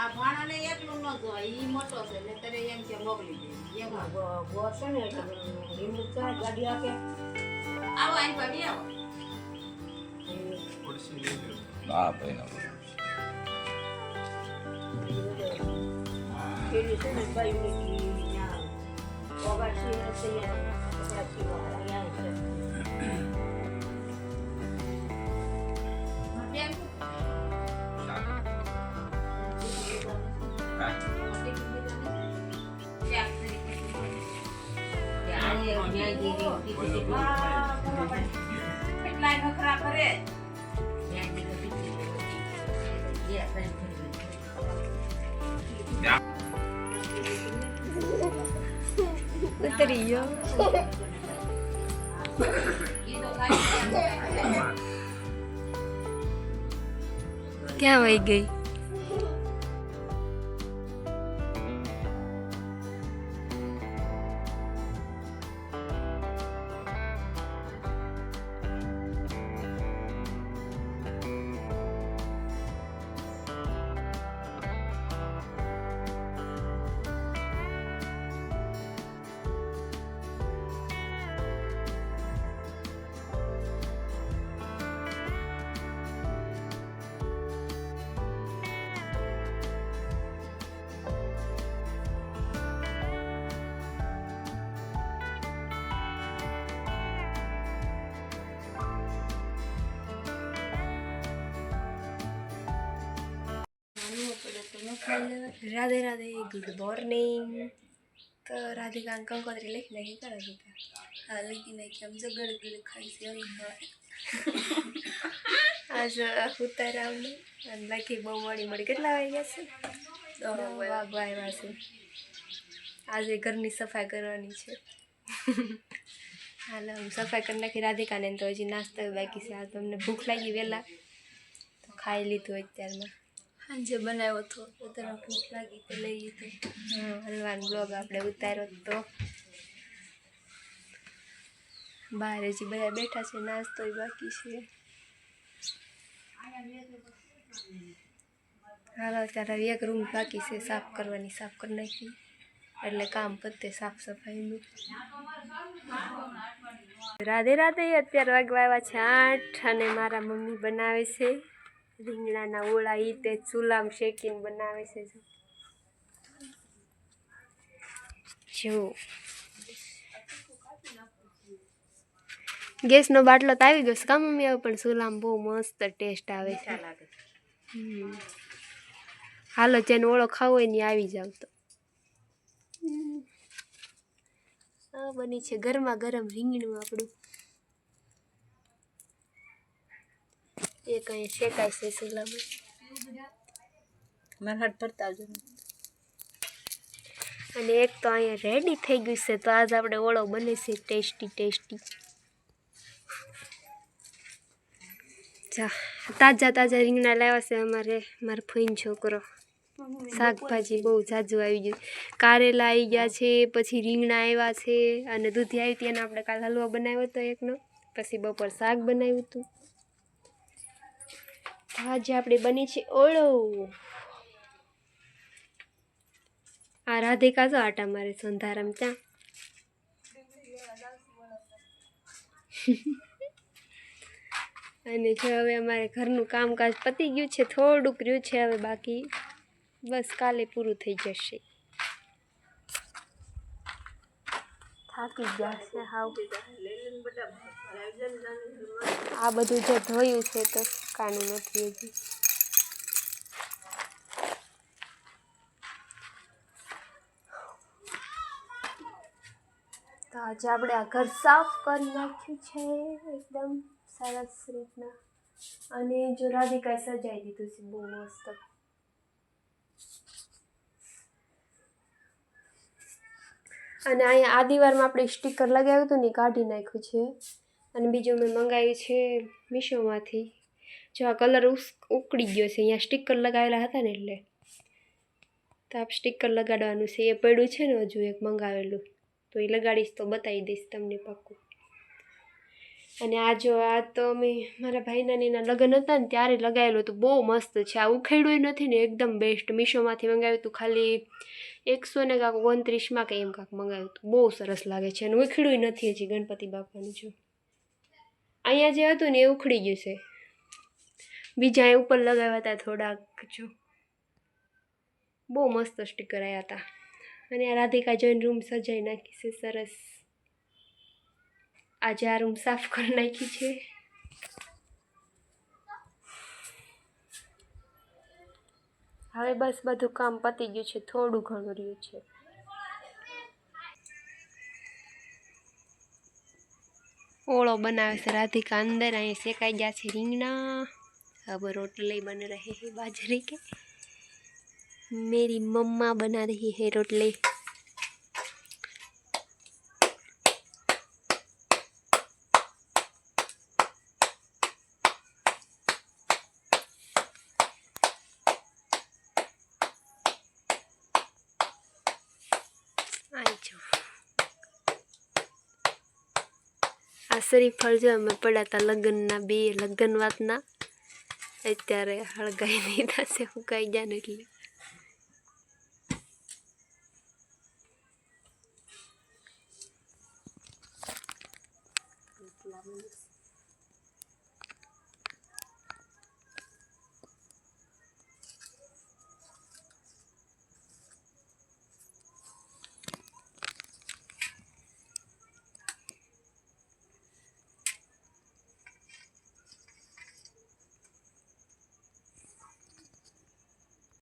આ ભાણાને એકલું ન જોવાય ઈ મોટો છે ને તારે એમ કે મોકલી દે એમ ગોળ છે ને એટલે લીંબુ ચા ગાડી આપે. આવો આઈ ભાભી આવો. હા ભાઈ ના પેલી છે ને મૂકી ત્યાં ઓગા છે ને તૈયાર કપડા સીવવા અહીંયા છે. કેટલાય નખરા કરે ઉતરી ગયો ક્યાં વહી ગઈ રાધે રાધે ગુડ મોર્નિંગ તો રાધિકા કંકોત્રી લખી નાખી કરો દીધા હા લખી નાખી આમ જગડ ગળ ખાઈ છે આજ ઉતારા અમને અને બાકી બહુ મોડી મળી કેટલા વાગ્યા છે? વાગવા આવ્યા છે. આજે ઘરની સફાઈ કરવાની છે. હાલો હું સફાઈ કરી નાખી રાધિકાને તો હજી નાસ્તો બાકી છે. આ તમને ભૂખ લાગી વહેલા તો ખાઈ લીધું અત્યારમાં. સાંજે બનાવ્યો હતો. અત્યારે ભૂખ લાગી તો લઈ લીધો. હલવાનો બ્લોગ આપણે ઉતાર્યો તો. બહાર હજી બધા બેઠા છે, નાસ્તો બાકી છે. હાલો, અત્યારે એક રૂમ બાકી છે, સાફ કરવાની, સાફ કરી નાખી. એટલે કામ પતે સાફ સફાઈનું રાધે રાધે, અત્યારે વાગવા આવ્યા છે આઠ અને મારા મમ્મી બનાવે છે. રીંગણાના ઓળા એ તે ચૂલામ શેકીને બનાવે છે જો. જો. ગેસનો બાટલો તો આવી ગયો છે કામ મમ્મી આવે પણ ચૂલામાં બહુ મસ્ત ટેસ્ટ આવે છે. હમ. હાલો જેને ઓળો ખાવો હોય ને આવી જાવ તો. આ બની છે ગરમા ગરમ રીંગણું આપણું. એક કંઈ શેકાય છે હાથ ભરતા આવજો. અને એક તો અહીંયા રેડી થઈ ગયું છે, તો આજ આપણે ઓળો બને છે ટેસ્ટી ટેસ્ટી જા, તાજા તાજા રીંગણા લાવ્યા છે અમારે, મારો ફઈન છોકરો. શાકભાજી બહુ જાજુ આવી ગયું. કારેલા આવી ગયા છે, પછી રીંગણા આવ્યા છે, અને દૂધી આવી હતી અને આપણે કાલ હલવો બનાવ્યો હતો એકનો. પછી બપોર શાક બનાવ્યું હતું. આજે આપણે બની છે ઓળો. આ રાધિકા જો આટા મારે સંધારામ ત્યાં. અને જો હવે અમારે ઘરનું કામકાજ પતી ગયું છે, થોડુંક રહ્યું છે હવે બાકી. બસ કાલે પૂરું થઈ જશે. થાકી ગયા છે હાવ. આ બધું જે ધોયું છે તો કાનું નથી હજી. તો આજે આપણે આ ઘર સાફ કરી નાખ્યું છે, એકદમ સરસ રીતના. અને જો રાધિકાએ સજાઈ દીધું છે, બહુ મસ્ત. અને અહીંયા આ દિવારમાં આપણે સ્ટીકર લગાવ્યું હતું ને કાઢી નાખ્યું છે. અને બીજું મેં મંગાવ્યું છે, મીશોમાંથી. જો આ કલર ઉકળી ગયો છે, અહીંયા સ્ટીકર લગાવેલા હતા ને એટલે. તો આપ સ્ટીકર લગાડવાનું છે, એ પડ્યું છે ને હજુ એક મંગાવેલું. તો એ લગાડીશ તો બતાવી દઈશ તમને પાક્કું અને આ જો, આ તો અમે મારા ભાઈના એના લગ્ન હતા ને ત્યારે લગાવેલું હતું, બહુ મસ્ત છે. આ ઉખેડ્યું નથી ને, એકદમ બેસ્ટ મીશોમાંથી મંગાવ્યું હતું, ખાલી એકસો ને કાંક ઓગણત્રીસમાં કે એમ કાંક મંગાવ્યું હતું. બહુ સરસ લાગે છે અને ઉખેડ્યું નથી હજી ગણપતિ બાપાનું, જો. અહીંયા જે હતું ને એ ઉખડી ગયું છે. બીજા એ ઉપર લગાવ્યા હતા થોડાક જો. બહુ મસ્ત સ્ટીકર આવ્યા હતા. અને આ રાધિકા જોઈને રૂમ સજાઈ નાખી છે, સરસ. આજે આ રૂમ સાફ કરી નાખી છે. હવે બસ બધું કામ પતી ગયું છે, થોડું ઘણું રહ્યું છે. ઓળો બનાવે છે રાધિકા, અંદર અહીં શેકાઈ ગયા છે રીંગણા. अब रोटली बन रहे हैं बाजरे के मेरी मम्मा बना रही है रोटली આઈ જો આ શરીફળ જો અમે પડ્યા હતા લગ્નના બે લગ્ન વાતના અત્યારે હળગાઈ નહીં હુકાઈ ગયા ને એટલે.